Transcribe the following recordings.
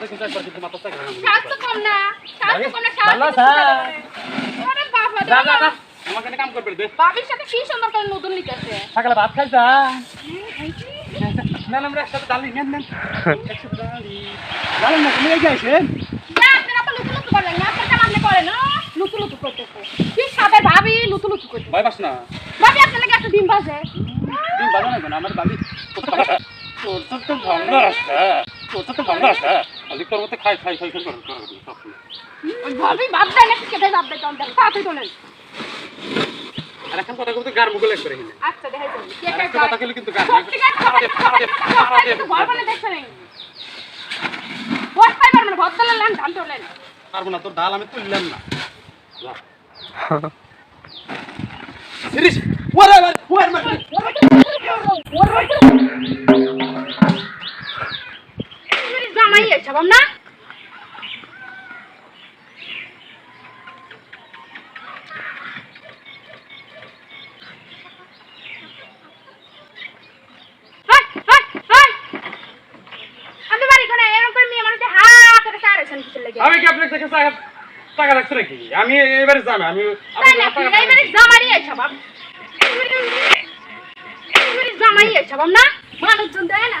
আমাদের কিন্তু একবার কিন্তু মাথা কাজ তো কম না তো কম না ভালো না। আরে বাবা যা যা বাবা। যা আমাকে কাম করবে দে বাবির সাথে কি সুন্দর করে নতুন লিখেছে সকালে ভাত খাইছা? না আমরা একসাথে ডালি নেন নেন। একসাথে ডালি। ডালি না তুমি এই যাইছেন না আপনারা তো লুতু লুতু করলেন না আপনার কাম করেন না লুতু লুতু করতেছে। কি সাথে ভাবি লুতু লুতু করতে ভয় পাস না। ভাবি আপনার লাগে একটা ডিম ভাজে। তুমি ভালো না আমার বাবি তোর তো তো ভালো রাস্তা তোর তো তো ভালো রাস্তা খালি তোর মতো খাই খাই খাই খাই কর কর সব ওই ভাবি ভাব দেয় না কেটে ভাব দেয় দেখ তাড়াতাড়ি তোলেন আর এখন কথা বলতে গার মুগল আচ্ছা দেখাই দেন কে কে কথা কইলে কিন্তু গার দেখছেন পাইবার মানে লান ধান তোলেন পারব না তোর ডাল আমি তুললাম না সিরিস ওরে ওরে ওরে জামাই এসব না হাট, হাট, হাট। আপনি বাড়ি কোনে এরকম করে মেয়ে মানুষে হা করে সারেছেন কিসের লেগে? আমি কি আপনার থেকে টাকা টাকা রাখছি নাকি? আমি এবারে যাব আমি তাই না আপনি এইবারে জামাই জামাই এসব না মানুষজন দেয় না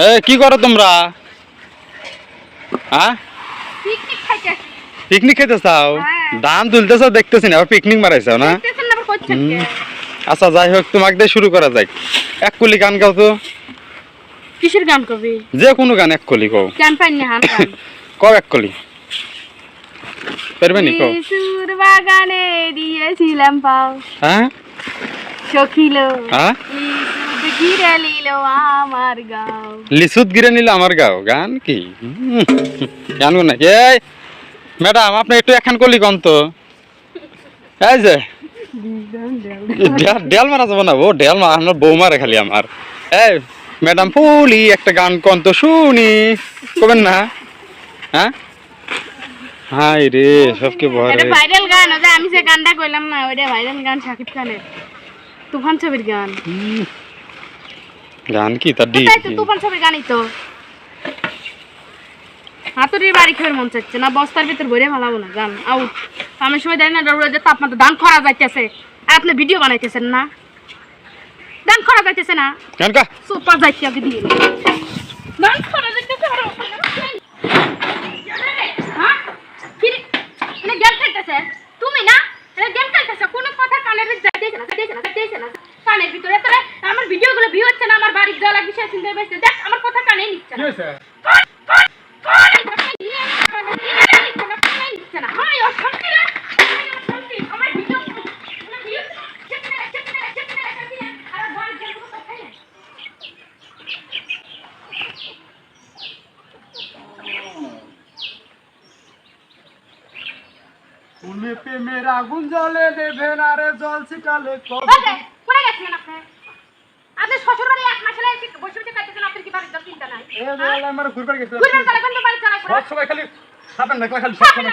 এ কি করো তোমরা? হ্যাঁ পিকনিক খেতে চাও। ধান তুলতেছ দেখতেছি না পিকনিক মারাইছাও না? আচ্ছা যাই হোক তোমাকে দিয়ে শুরু করা যাক। এক কলি গান গাও তো। কিসের গান কবি? যে কোনো গান এক কলি কও। গান হান গান কও এক কলি। পারবে নি কও। সুর বাগানে দিয়েছিলাম পাও। হ্যাঁ? সখিল হ্যাঁ? ঘিরে নিল আমার গাও লিসুত গিরে নিলে আমার গাও গান কি কোন নাকি এই ম্যাডাম আপনি একটু একখান কলি কন তো এই যে। ডেল- মারা যাব না ও ডেল মারা বউ মারে খালি আমার এই ম্যাডাম ফুলি একটা গান কন তো শুনি কবেন না হ্যাঁ হাই রে সবকে ভরে এটা ভাইরাল গান যে আমি যে গানটা কইলাম না ওইটা ভাইরাল গান শাকিব খানের। তুফান ছবির গান। গান কি? তার ডি তাই তো তুফান ছবির গানই তো। হাতুড়ির বাড়ি খেয়ে মন চাচ্ছে না বস্তার ভিতর ভরে ভালাবো না গান আউট আমি সময় দেয় না রোদে তাপমাত্রা ধান খরা যাইতেছে। আর আপনি ভিডিও বানাইতেছেন না। ধান খরা যাইতেছে না। গান কা সুপার যাইতে আগে দিয়ে। ধান খরা যাইতেছে আর হ্যাঁ? তুমি না? গেম খেলতেছে? কোনো কথা কানের ভিতরে যাইতেছে না যাইতেছে না যাইতেছে না। কানের ভিতরে তোরে ভিউ হচ্ছে না আমার বাড়ির জল আর বিষয় চিন্তা বেসতে দেখ আমার কথা কানে নিচ্ছে না। আর জল প্রেমের আগুন জ্বলে দেবে না রে? জল ছিটালে কবে কোথায় গেছিলেন আপনি? আপনি শ্বশুর বাড়ি এক মাস হলে বসে বসে খাইতেছেন, আপনার কি বাড়ির দর চিন্তা নাই? আমার ঘুরবার ঘুরবেন তাহলে কিন্তু বাড়ি চালাই। সব সময় খালি সাপের নাকলা খালি সব সময়